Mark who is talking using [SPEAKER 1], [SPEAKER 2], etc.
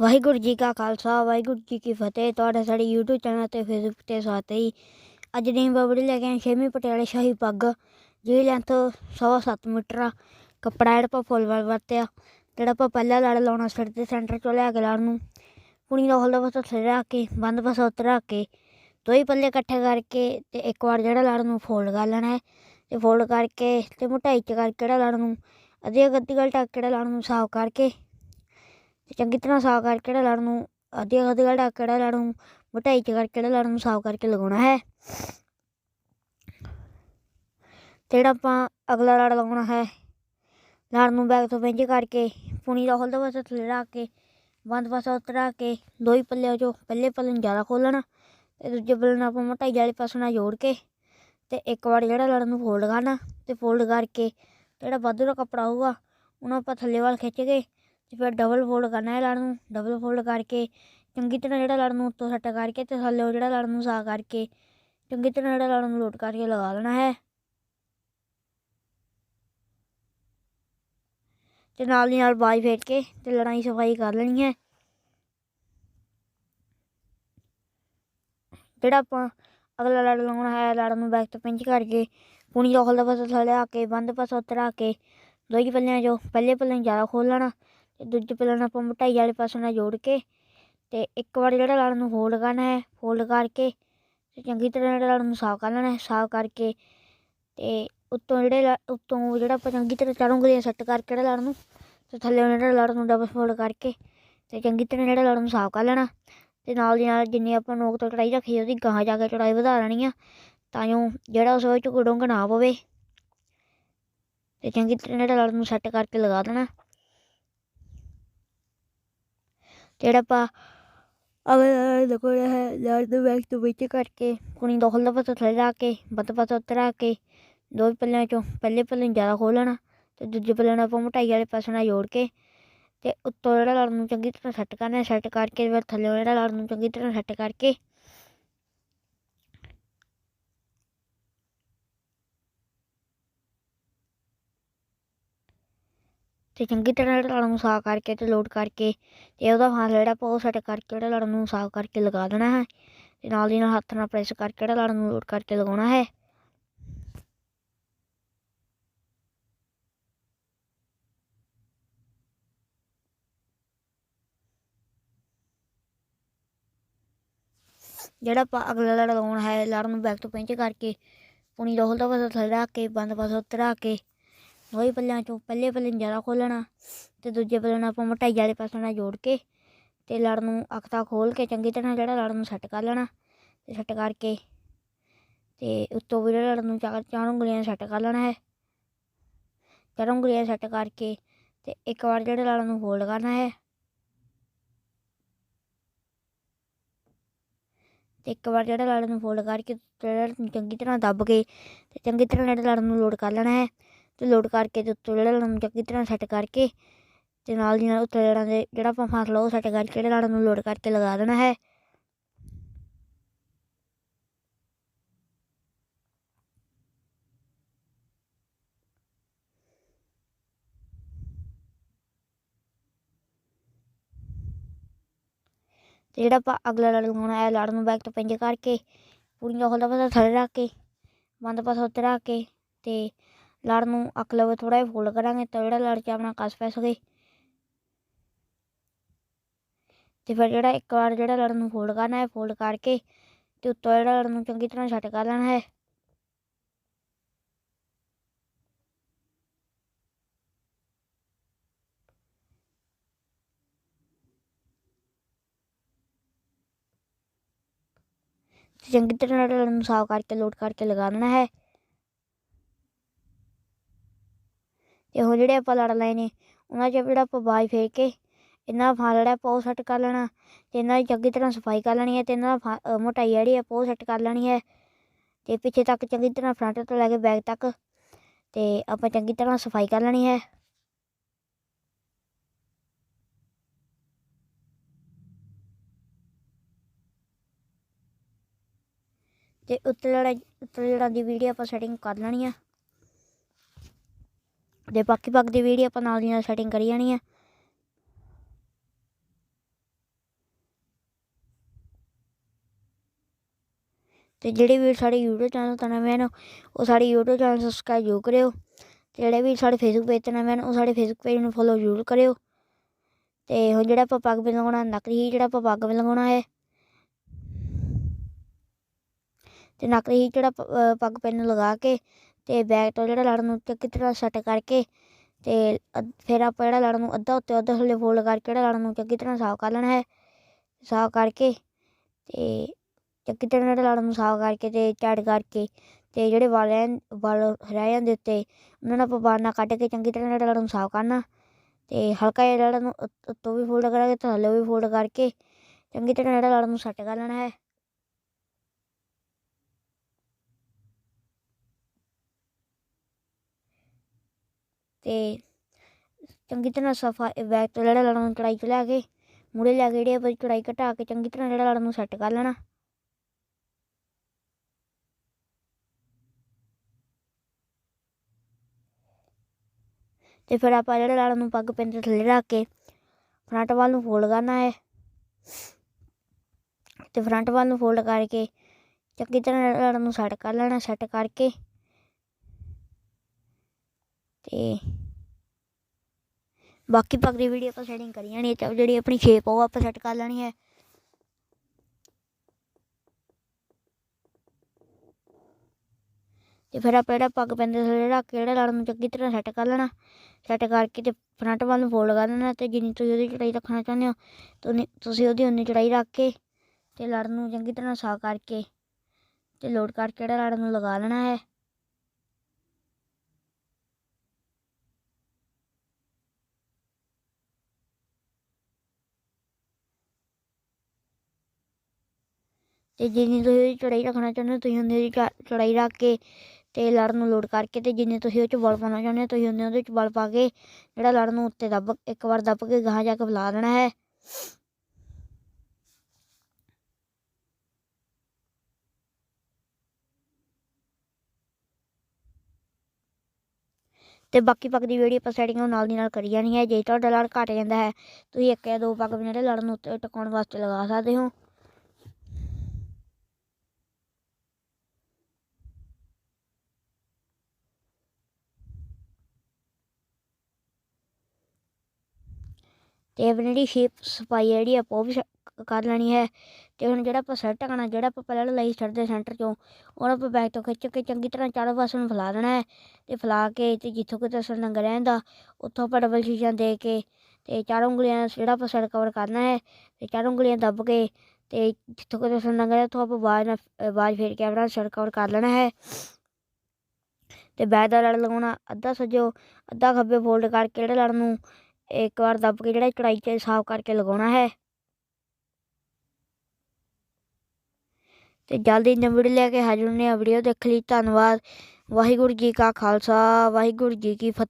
[SPEAKER 1] ਵਾਹਿਗੁਰੂ ਜੀ ਕਾ ਖਾਲਸਾ, ਵਾਹਿਗੁਰੂ ਜੀ ਕੀ ਫਤਿਹ। ਤੁਹਾਡਾ ਸਾਡੇ YouTube ਚੈਨਲ ਤੇ Facebook ਤੇ ਸਵਾਗਤ ਹੀ ਅੱਜ ਦੀ ਬਬੜੀ ਲੈ ਕੇ ਆਏ ਛੇਵੀਂ ਪਟਿਆਲੇ ਸ਼ਾਹੀ ਪੱਗ। ਜਿਹਦੀ ਲੈਂਥ ਸਵਾ ਸੱਤ ਮੀਟਰ ਆ। ਕੱਪੜਾ ਜਿਹੜਾ ਆਪਾਂ ਫੁੱਲ ਵਾਲ ਵਰਤਿਆ। ਜਿਹੜਾ ਆਪਾਂ ਪਹਿਲਾਂ ਲੜ ਲਾਉਣਾ ਸਿਰ ਦੇ ਸੈਂਟਰ ਚੋਂ ਲਿਆ ਕੇ ਲੜ ਨੂੰ। ਪੁਣੀ ਦਾ ਹਲਦਾ ਬਸ ਥੱਲੇ ਰੱਖ ਕੇ, ਬੰਦ ਬਸ ਉੱਤੇ ਰੱਖ ਕੇ। ਦੋਈ ਪੱਲੇ ਇਕੱਠੇ ਕਰਕੇ ਤੇ ਇੱਕ ਵਾਰ ਜਿਹੜਾ ਲੜ ਨੂੰ ਫੋਲਡ ਕਰ ਲੈਣਾ ਹੈ। ਤੇ ਫੋਲਡ ਕਰਕੇ ਤੇ ਮੋਟਾਈ ਚ ਕਰਕੇ ਜਿਹੜਾ ਲੜ ਨੂੰ, ਅੱਧੀ ਗੱਦੀ ਗਲ ਟੱਕ ਕੇ ਜਿਹੜਾ ਲੜ ਨੂੰ ਸਾਫ਼ ਕਰਕੇ ਤੇ ਚੰਗੀ ਤਰ੍ਹਾਂ ਸਾਫ਼ ਕਰਕੇ ਜਿਹੜਾ ਲੜ ਨੂੰ ਅੱਧੀ ਅੱਧੀ ਗਲ ਟੱਕ ਕੇ ਜਿਹੜਾ ਲੜ ਨੂੰ ਮੋਟਾਈ ਚ ਕਰਕੇ ਜਿਹੜਾ ਲੜ ਨੂੰ ਸਾਫ਼ ਕਰਕੇ ਲਗਾਉਣਾ ਹੈ। ਤੇ ਜਿਹੜਾ ਆਪਾਂ ਅਗਲਾ ਲੜ ਲਾਉਣਾ ਹੈ, ਲੜ ਨੂੰ ਬੈਗ ਤੋਂ ਪਿੰਜ ਕਰਕੇ, ਪੁਣੀ ਦਾ ਹਲਦਾ ਬਸ ਥੱਲੇ ਰੱਖ ਕੇ, ਬੰਦ ਪਾਸਾ ਉੱਤੇ ਰੱਖ ਕੇ ਦੋਈ ਪੱਲਿਆਂ ਚੋਂ ਪਹਿਲੇ ਪੱਲੇ ਨੂੰ ਜ਼ਿਆਦਾ ਖੋਲਣਾ ਤੇ ਦੂਜੇ ਪੱਲੇ ਨੂੰ ਆਪਾਂ ਮੋਟਾਈ ਵਾਲੇ ਪਾਸੇ ਨਾਲ ਜੋੜ ਕੇ ਤੇ ਇੱਕ ਵਾਰ ਜਿਹੜਾ ਲੜ ਨੂੰ ਫੋਲਡ ਕਰਨਾ ਤੇ ਫੋਲਡ ਕਰਕੇ ਜਿਹੜਾ ਵਾਧੂ ਦਾ ਕੱਪੜਾ ਹੋਊਗਾ, ਉਹਨੂੰ ਆਪਾਂ ਥੱਲੇ ਵੱਲ ਖਿੱਚ ਕੇ ਤੇ ਫਿਰ ਡਬਲ ਫੋਲਡ ਕਰਨਾ ਹੈ ਲੜ ਨੂੰ। ਡਬਲ ਫੋਲਡ ਕਰਕੇ ਚੰਗੀ ਤਰ੍ਹਾਂ ਜਿਹੜਾ ਲੜ ਨੂੰ ਉੱਤੋਂ ਸੈੱਟ ਕਰਕੇ ਤੇ ਥੱਲੇ ਜਿਹੜਾ ਲੜ ਨੂੰ ਸਾਫ਼ ਕਰਕੇ ਚੰਗੀ ਤਰ੍ਹਾਂ ਜਿਹੜਾ ਲੜ ਨੂੰ ਲੋਟ ਕਰਕੇ ਲਗਾ ਲੈਣਾ ਹੈ। ਤੇ ਨਾਲ ਦੀ ਨਾਲ ਬਾਜ ਫੇਟ ਕੇ ਤੇ ਲੜਾਈ ਸਫ਼ਾਈ ਕਰ ਲੈਣੀ ਹੈ। ਜਿਹੜਾ ਆਪਾਂ ਅਗਲਾ ਲੜ ਲਾਉਣਾ ਹੈ ਲੜ ਨੂੰ ਬੈਕ ਤੋਂ ਪਿੰਚ ਕਰਕੇ ਪੁਣੀ ਦਾ ਖੋਲਦਾ ਪਾਸਾ ਥੱਲੇ ਆ ਕੇ, ਬੰਦ ਪਾਸਾ ਉੱਤੇ ਰੱਖ ਕੇ, ਦੋਈ ਪੱਲਿਆਂ ਚੋਂ ਪਹਿਲੇ ਪੱਲੇ ਨੂੰ ਜ਼ਿਆਦਾ ਖੋਲ ਲੈਣਾ। ਤੇ ਦੂਜੇ ਪੱਲੇ ਆਪਾਂ ਮੋਟਾਈ ਵਾਲੇ ਪਾਸੇ ਨਾਲ ਜੋੜ ਕੇ ਤੇ ਇੱਕ ਵਾਰ ਜਿਹੜਾ ਲੜ ਨੂੰ ਫੋਲਡ ਕਰਨਾ ਹੈ ਫੋਲਡ ਕਰਕੇ ਤੇ ਚੰਗੀ ਤਰ੍ਹਾਂ ਜਿਹੜਾ ਲੜ ਨੂੰ ਸਾਫ਼ ਕਰ ਲੈਣਾ ਹੈ, ਸਾਫ਼ ਕਰਕੇ ਤੇ ਉੱਤੋਂ ਜਿਹੜੇ ਉੱਤੋਂ ਜਿਹੜਾ ਆਪਾਂ ਚੰਗੀ ਤਰ੍ਹਾਂ ਚਾਰੋਂ ਉਂਗਲੀਆਂ ਸੈੱਟ ਕਰਕੇ ਜਿਹੜਾ ਲੜ ਨੂੰ ਤੇ ਥੱਲੇ ਜਿਹੜਾ ਲੜ ਨੂੰ ਡਬਲ ਫੋਲਡ ਕਰਕੇ ਤੇ ਚੰਗੀ ਤਰ੍ਹਾਂ ਜਿਹੜਾ ਲੜ ਨੂੰ ਸਾਫ਼ ਕਰ ਲੈਣਾ ਤੇ ਨਾਲ ਦੀ ਨਾਲ ਜਿੰਨੀ ਆਪਾਂ ਨੋਕ ਤੋਂ ਚੜਾਈ ਰੱਖੀ ਉਹਦੀ ਗਾਹਾਂ ਜਾ ਕੇ ਚੜਾਈ ਵਧਾ ਲੈਣੀ ਆ ਤਾਂ ਜੋ ਜਿਹੜਾ ਉਸ ਵਿੱਚ ਗੁਡੋਂਗ ਨਾ ਪਵੇ ਤੇ ਚੰਗੀ ਤਰ੍ਹਾਂ ਜਿਹੜਾ ਲੜ ਨੂੰ ਸੈੱਟ ਕਰਕੇ ਲਗਾ ਦੇਣਾ। ਜਿਹੜਾ ਆਪਾਂ ਅਗਰ ਲਗਾਉਣਾ ਹੈ ਲੜ ਦੇ ਬੈਕ ਤੋਂ ਵਿੱਚ ਕਰਕੇ ਕੁਣੀ ਦਾ ਹਲਦਾ ਪਾਸਾ ਥੱਲੇ ਰੱਖ ਕੇ ਬੱਤ ਪਾਸਾ ਉੱਤੇ ਕੇ, ਦੋ ਪੱਲਿਆਂ ਚੋਂ ਪਹਿਲੇ ਪੱਲੇ ਨੂੰ ਜ਼ਿਆਦਾ ਲੈਣਾ ਤੇ ਦੂਜੇ ਪੱਲੇ ਨੂੰ ਆਪਾਂ ਮੋਟਾਈ ਵਾਲੇ ਪਾਸੇ ਨਾਲ ਜੋੜ ਕੇ ਤੇ ਉੱਤੋਂ ਜਿਹੜਾ ਲੜ ਨੂੰ ਚੰਗੀ ਤਰ੍ਹਾਂ ਸੈੱਟ ਕਰਨਾ ਸੈੱਟ ਕਰਕੇ ਫਿਰ ਥੱਲੇ ਜਿਹੜਾ ਲੜ ਨੂੰ ਚੰਗੀ ਤਰ੍ਹਾਂ ਸੈੱਟ ਕਰਕੇ ਤੇ ਚੰਗੀ ਤਰ੍ਹਾਂ ਜਿਹੜਾ ਲੜ ਨੂੰ ਸਾਫ਼ ਕਰਕੇ ਤੇ ਲੋਡ ਕਰਕੇ ਤੇ ਉਹਦਾ ਫਾਂਸ ਜਿਹੜਾ ਆਪਾਂ ਉਹ ਸੈੱਟ ਕਰਕੇ ਜਿਹੜਾ ਲੜ ਨੂੰ ਸਾਫ਼ ਕਰਕੇ ਲਗਾ ਦੇਣਾ ਹੈ ਤੇ ਨਾਲ ਦੀ ਨਾਲ ਹੱਥ ਨਾਲ ਪ੍ਰੈਸ ਕਰਕੇ ਜਿਹੜਾ ਲੜ ਨੂੰ ਲੋਡ ਕਰਕੇ ਲਗਾਉਣਾ ਹੈ। ਜਿਹੜਾ ਆਪਾਂ ਅਗਲਾ ਲੜ ਲਾਉਣਾ ਹੈ ਲੜ ਨੂੰ ਬੈਕ ਤੋਂ ਪਿੰਚ ਕਰਕੇ ਪੁਣੀ ਦਾ ਹਲਦਾ ਪਾਸਾ ਥੱਲੇ ਰੱਖ ਕੇ, ਬੰਦ ਪਾਸਾ ਉੱਤੇ ਰੱਖ ਕੇ ਦੋਈ ਪੱਲਿਆਂ ਚੋਂ ਪਹਿਲੇ ਪੱਲੇ ਨੂੰ ਜ਼ਿਆਦਾ ਖੋਲ੍ਹਣਾ ਤੇ ਦੂਜੇ ਪੱਲੇ ਨੂੰ ਆਪਾਂ ਮੋਟਾਈ ਵਾਲੇ ਪਾਸੇ ਨਾਲ ਜੋੜ ਕੇ ਤੇ ਲੜ ਨੂੰ ਅਖਤਾ ਖੋਲ ਕੇ ਚੰਗੀ ਤਰ੍ਹਾਂ ਜਿਹੜਾ ਲੜ ਨੂੰ ਸੈੱਟ ਕਰ ਲੈਣਾ ਤੇ ਸੈੱਟ ਕਰਕੇ ਤੇ ਉੱਤੋਂ ਵੀ ਜਿਹੜਾ ਲੜ ਨੂੰ ਚਾਰ ਚਾਰ ਉਂਗਲੀਆਂ ਸੈੱਟ ਕਰ ਲੈਣਾ ਹੈ। ਚਾਰ ਉਂਗਲੀਆਂ ਸੈੱਟ ਕਰਕੇ ਤੇ ਇੱਕ ਵਾਰ ਜਿਹੜਾ ਲੜ ਨੂੰ ਫੋਲਡ ਕਰਨਾ ਹੈ ਤੇ ਇੱਕ ਵਾਰ ਜਿਹੜਾ ਲੜ ਨੂੰ ਫੋਲਡ ਕਰਕੇ ਜਿਹੜਾ ਚੰਗੀ ਤਰ੍ਹਾਂ ਦੱਬ ਕੇ ਤੇ ਚੰਗੀ ਤਰ੍ਹਾਂ ਜਿਹੜਾ ਲੜ ਨੂੰ ਲੋਡ ਕਰ ਲੈਣਾ ਹੈ। ਤੇ ਲੋਡ ਕਰਕੇ ਤੇ ਉੱਤੋਂ ਜਿਹੜਾ ਲੜ ਨੂੰ ਚੰਗੀ ਤਰ੍ਹਾਂ ਸੈੱਟ ਕਰਕੇ ਤੇ ਨਾਲ ਦੀ ਨਾਲ ਉੱਤੇ ਲੜਾਂ ਦੇ, ਜਿਹੜਾ ਆਪਾਂ ਫਾਸਲਾ ਉਹ ਸੈੱਟ ਕਰਕੇ ਜਿਹੜਾ ਲੜ ਨੂੰ ਲੋਡ ਕਰਕੇ ਲਗਾ ਦੇਣਾ ਹੈ। ਤੇ ਜਿਹੜਾ ਆਪਾਂ ਅਗਲਾ ਲੜ ਲਗਾਉਣਾ ਹੈ ਲੜ ਨੂੰ ਬੈਕ ਤੋਂ ਪਿੰਜ ਕਰਕੇ, ਪੂਰੀਆਂ ਖੋਲਦਾ ਪਾਸਾ ਥੱਲੇ ਰੱਖ ਕੇ, ਬੰਦ ਪਾਸਾ ਉੱਤੇ ਰੱਖ ਕੇ ਤੇ ਲੜ ਨੂੰ ਅੱਖ ਲਵੇ ਥੋੜਾ ਜਿਹਾ ਫੋਲਡ ਕਰਾਂਗੇ ਤਾਂ ਜਿਹੜਾ ਲੜ ਚ ਆਪਣਾ ਕੱਸ ਪੈ ਸਕੇ ਤੇ ਫਿਰ ਜਿਹੜਾ ਇੱਕ ਵਾਰ ਜਿਹੜਾ ਲੜ ਨੂੰ ਫੋਲਡ ਕਰਨਾ ਹੈ ਫੋਲਡ ਕਰਕੇ ਤੇ ਉੱਤੋਂ ਜਿਹੜਾ ਲੜ ਨੂੰ ਚੰਗੀ ਤਰ੍ਹਾਂ ਸੈੱਟ ਕਰ ਲੈਣਾ ਹੈ। ਚੰਗੀ ਤਰ੍ਹਾਂ ਲੜ ਨੂੰ ਸਾਫ਼ ਕਰਕੇ ਲੋਡ ਕਰਕੇ ਲਗਾ ਦੇਣਾ ਹੈ। ਤੇ ਹੁਣ ਜਿਹੜੇ ਆਪਾਂ ਲੜ ਲਏ ਨੇ, ਉਹਨਾਂ 'ਚ ਜਿਹੜਾ ਆਪਾਂ ਬਾਜ ਫੇਰ ਕੇ ਇਹਨਾਂ ਦਾ ਫਾਲ ਜਿਹੜਾ ਆਪਾਂ ਉਹ ਸੈੱਟ ਕਰ ਲੈਣਾ, ਤੇ ਇਹਨਾਂ ਦੀ ਚੰਗੀ ਤਰ੍ਹਾਂ ਸਫ਼ਾਈ ਕਰ ਲੈਣੀ ਹੈ ਤੇ ਇਹਨਾਂ ਦਾ ਮੋਟਾਈ ਜਿਹੜੀ ਆਪਾਂ ਉਹ ਸੈੱਟ ਕਰ ਲੈਣੀ ਹੈ। ਤੇ ਪਿੱਛੇ ਤੱਕ ਚੰਗੀ ਤਰ੍ਹਾਂ ਫਰੰਟ ਤੋਂ ਲੈ ਕੇ ਬੈਕ ਤੱਕ, ਤੇ ਆਪਾਂ ਚੰਗੀ ਤਰ੍ਹਾਂ ਸਫ਼ਾਈ ਕਰ ਲੈਣੀ ਹੈ। ਤੇ ਉੱਤੇ ਲੜਾ ਉੱਤੇ ਲੜਾਂ ਦੀ ਵੀਡੀਓ ਆਪਾਂ ਸੈਟਿੰਗ ਕਰ ਲੈਣੀ ਆ। ਤੇ ਬਾਕੀ ਪੱਗ ਦੀ ਵੀਡੀਓ ਆਪਾਂ ਨਾਲ ਦੀ ਨਾਲ ਸੈਟਿੰਗ ਕਰੀ ਜਾਣੀ ਹੈ ਤੇ ਜਿਹੜੇ ਵੀ ਸਾਡੇ YouTube ਚੈਨਲ ਤੇ ਨਵੇਂ ਹਨ ਉਹ ਸਾਡੇ YouTube ਚੈਨਲ ਸਬਸਕ੍ਰਾਈਬ ਜ਼ਰੂਰ ਕਰਿਓ। ਤੇ ਜਿਹੜੇ ਵੀ ਸਾਡੇ Facebook ਪੇਜ ਤੇ ਨਵੇਂ ਹਨ ਉਹ ਸਾਡੇ Facebook ਪੇਜ ਨੂੰ ਫੋਲੋ ਜ਼ਰੂਰ ਕਰਿਓ। ਤੇ ਹੁਣ ਜਿਹੜਾ ਆਪਾਂ ਪੱਗ ਲਗਾਉਣਾ ਹੀ ਜਿਹੜਾ ਆਪਾਂ ਪੱਗ ਲਗਾਉਣਾ ਹੈ। ਤੇ ਹੀ ਜਿਹੜਾ ਪੱਗ ਪੈਨ ਲਗਾ ਕੇ ਤੇ ਬੈਕ ਤੋਂ ਜਿਹੜਾ ਲੜ ਨੂੰ ਚੰਗੀ ਤਰ੍ਹਾਂ ਸੈੱਟ ਕਰਕੇ ਤੇ ਅੱਧ- ਫਿਰ ਆਪਾਂ ਜਿਹੜਾ ਲੜ ਨੂੰ ਅੱਧਾ ਉੱਤੇ ਅੱਧਾ ਥੱਲੇ ਫੋਲਡ ਕਰਕੇ ਜਿਹੜਾ ਲੜ ਨੂੰ ਚੰਗੀ ਤਰ੍ਹਾਂ ਸਾਫ਼ ਕਰ ਲੈਣਾ ਹੈ। ਸਾਫ਼ ਕਰਕੇ ਤੇ ਚੰਗੀ ਤਰ੍ਹਾਂ ਜਿਹੜਾ ਲੜ ਨੂੰ ਸਾਫ਼ ਕਰਕੇ ਤੇ ਝਾੜ ਕਰਕੇ ਤੇ ਜਿਹੜੇ ਵਾਲ ਰਹਿ ਵਾਲ ਰਹਿ ਜਾਂਦੇ ਉੱਤੇ, ਉਹਨਾਂ ਨੂੰ ਆਪਾਂ ਬਾਹਰ ਨਾ ਕੱਢ ਕੇ ਚੰਗੀ ਤਰ੍ਹਾਂ ਜਿਹੜਾ ਲੜ ਨੂੰ ਸਾਫ਼ ਕਰਨਾ। ਤੇ ਹਲਕਾ ਜਿਹੜਾ ਲੜ ਨੂੰ ਉੱਤੋਂ ਵੀ ਫੋਲਡ ਕਰਾਂਗੇ ਤੇ ਥੱਲੇ ਵੀ ਫੋਲਡ ਕਰਕੇ ਚੰਗੀ ਤਰ੍ਹਾਂ ਜਿਹੜਾ ਲੜ ਨੂੰ ਸੈੱਟ ਕਰ ਲੈਣਾ ਹੈ। ਤੇ ਚੰਗੀ ਤਰ੍ਹਾਂ ਸਫਾ ਬੈਕ ਤੋਂ ਜਿਹੜਾ ਲੜ ਨੂੰ ਚੜਾਈ ਚ ਲਿਆ ਕੇ ਮੂਰੇ ਲੈ ਕੇ ਜਿਹੜੇ ਆਪਾਂ ਘਟਾ ਕੇ ਚੰਗੀ ਤਰ੍ਹਾਂ ਜਿਹੜਾ ਲੜ ਨੂੰ ਸੈੱਟ ਕਰ ਲੈਣਾ। ਤੇ ਫਿਰ ਆਪਾਂ ਜਿਹੜਾ ਲੜ ਨੂੰ ਪੱਗ ਪੈਨ ਥੱਲੇ ਰੱਖ ਕੇ ਫਰੰਟ ਵੱਲ ਨੂੰ ਫੋਲਡ ਕਰਨਾ ਹੈ। ਤੇ ਫਰੰਟ ਵੱਲ ਨੂੰ ਫੋਲਡ ਕਰਕੇ ਚੰਗੀ ਤਰ੍ਹਾਂ ਲੜਨ ਨੂੰ ਸੈੱਟ ਕਰ ਲੈਣਾ ਸੈੱਟ ਕਰਕੇ ਤੇ ਬਾਕੀ ਪੱਗ ਦੀ ਵੀਡੀਓ ਆਪਾਂ ਸੈਟਿੰਗ ਕਰੀ ਜਾਣੀ ਹੈ ਤੇ ਜਿਹੜੀ ਆਪਣੀ ਸ਼ੇਪ ਉਹ ਆਪਾਂ ਸੈੱਟ ਕਰ ਲੈਣੀ ਹੈ। ਤੇ ਫਿਰ ਆਪਾਂ ਜਿਹੜਾ ਪੱਗ ਪੈਂਦੇ ਥੱਲੇ ਰੱਖ ਕੇ ਜਿਹੜਾ ਲੜ ਨੂੰ ਚੰਗੀ ਤਰ੍ਹਾਂ ਸੈੱਟ ਕਰ ਲੈਣਾ ਸੈੱਟ ਕਰਕੇ ਤੇ ਫਰੰਟ ਵੱਲ ਨੂੰ ਫੋਲਡ ਕਰ ਲੈਣਾ, ਤੇ ਜਿੰਨੀ ਤੁਸੀਂ ਉਹਦੀ ਚੜਾਈ ਰੱਖਣਾ ਚਾਹੁੰਦੇ ਹੋ, ਤੇ ਉਨੀ ਤੁਸੀਂ ਉਹਦੀ ਉਨੀ ਚੜਾਈ ਰੱਖ ਕੇ ਤੇ ਲੜ ਨੂੰ ਚੰਗੀ ਤਰ੍ਹਾਂ ਸਾ ਕਰਕੇ ਤੇ ਲੋਡ ਕਰਕੇ ਜਿਹੜਾ ਲੜ ਨੂੰ ਲਗਾ ਲੈਣਾ ਹੈ। ਤੇ ਜਿੰਨੀ ਤੁਸੀਂ ਉਹਦੀ ਚੜਾਈ ਰੱਖਣਾ ਚਾਹੁੰਦੇ ਹੋ, ਤੁਸੀਂ ਉਨੀ ਉਹਦੀ ਚੜਾਈ ਰੱਖ ਕੇ ਤੇ ਲੜ ਨੂੰ ਲੋਡ ਕਰਕੇ ਤੇ ਜਿੰਨੇ ਤੁਸੀਂ ਉਹ ਚ ਬਲ ਪਾਉਣਾ ਚਾਹੁੰਦੇ ਹੋ, ਤੁਸੀਂ ਉਨੇ ਉਹਦੇ ਚ ਬਲ ਪਾ ਕੇ ਜਿਹੜਾ ਲੜ ਨੂੰ ਉੱਤੇ ਦੱਬ, ਇੱਕ ਵਾਰ ਦੱਬ ਕੇ ਗਾਹ ਜਾ ਕੇ ਫੈਲਾ ਦੇਣਾ ਹੈ। ਤੇ ਬਾਕੀ ਪੱਗ ਦੀ ਵੀਡੀਓ ਆਪਾਂ ਸੈਟਿੰਗ ਨਾਲ ਦੀ ਨਾਲ ਕਰੀ ਜਾਣੀ ਹੈ, ਜੇ ਤੁਹਾਡਾ ਲੜ ਘਟ ਜਾਂਦਾ ਹੈ, ਤੁਸੀਂ ਇੱਕ ਜਾਂ ਦੋ ਪੱਗ ਵੀ ਜਿਹੜੇ ਲੜਨ ਨੂੰ ਉੱਤੇ ਟਿਕਾਉਣ ਵਾਸਤੇ ਲਗਾ ਸਕਦੇ ਹੋ। ਤੇ ਆਪਣੀ ਜਿਹੜੀ ਸ਼ੇਪ ਸਫ਼ਾਈ ਹੈ ਜਿਹੜੀ ਆਪਾਂ ਉਹ ਵੀ ਕਰ ਲੈਣੀ ਹੈ। ਤੇ ਹੁਣ ਜਿਹੜਾ ਆਪਾਂ ਸਿਰ ਢਕਣਾ ਜਿਹੜਾ ਆਪਾਂ ਪਹਿਲਾਂ ਲਈ ਛੱਡਦੇ ਦੇ ਸੈਂਟਰ ਚੋਂ ਉਹਨੂੰ ਆਪਾਂ ਬੈਕ ਤੋਂ ਖਿੱਚ ਕੇ ਚੰਗੀ ਤਰ੍ਹਾਂ ਚਾਰੋਂ ਪਾਸੇ ਨੂੰ ਫੈਲਾ ਦੇਣਾ ਹੈ ਤੇ ਫੈਲਾ ਕੇ ਤੇ ਜਿੱਥੋਂ ਕਿਤੇ ਸਿਰ ਨੰਗਾ ਰਹਿੰਦਾ, ਉੱਥੋਂ ਆਪਾਂ ਡਬਲ ਸ਼ੀਸ਼ਾ ਦੇ ਕੇ ਤੇ ਚਾਰੋਂ ਉਂਗਲੀਆਂ ਜਿਹੜਾ ਆਪਾਂ ਸਿਰ ਕਵਰ ਕਰਨਾ ਹੈ, ਤੇ ਚਾਰੋਂ ਉਂਗਲੀਆਂ ਦੱਬ ਕੇ ਤੇ ਜਿੱਥੋਂ ਕਿਤੇ ਸਿਰ ਨੰਗਾ ਰਿਹਾ ਉੱਥੋਂ ਆਪਾਂ ਬਾਜ ਨਾਲ ਬਾਜ ਫੇਰ ਕੇ ਆਪਣਾ ਸਿਰ ਕਵਰ ਕਰ ਲੈਣਾ ਹੈ। ਤੇ ਬੈਕ ਦਾ ਲੜ ਲਗਾਉਣਾ, ਅੱਧਾ ਸੱਜੋ, ਅੱਧਾ ਖੱਬੇ ਫੋਲਡ ਕਰਕੇ ਜਿਹੜੇ ਲੜ ਨੂੰ ਇੱਕ ਵਾਰ ਦੱਬ ਕੇ ਜਿਹੜਾ ਕੜਾਈ 'ਚ ਸਾਫ਼ ਕਰਕੇ ਲਗਾਉਣਾ ਹੈ। ਤੇ ਜਲਦੀ ਨਵੀਂ ਵੀਡੀਓ ਲੈ ਕੇ ਹਾਜ਼ਰ ਹੁੰਦੇ ਹਾਂ। ਵੀਡੀਓ ਦੇਖ ਲਈ। ਧੰਨਵਾਦ। ਵਾਹਿਗੁਰੂ ਜੀ ਕਾ ਖਾਲਸਾ। ਵਾਹਿਗੁਰੂ ਜੀ ਕੀ ਫਤਿਹ।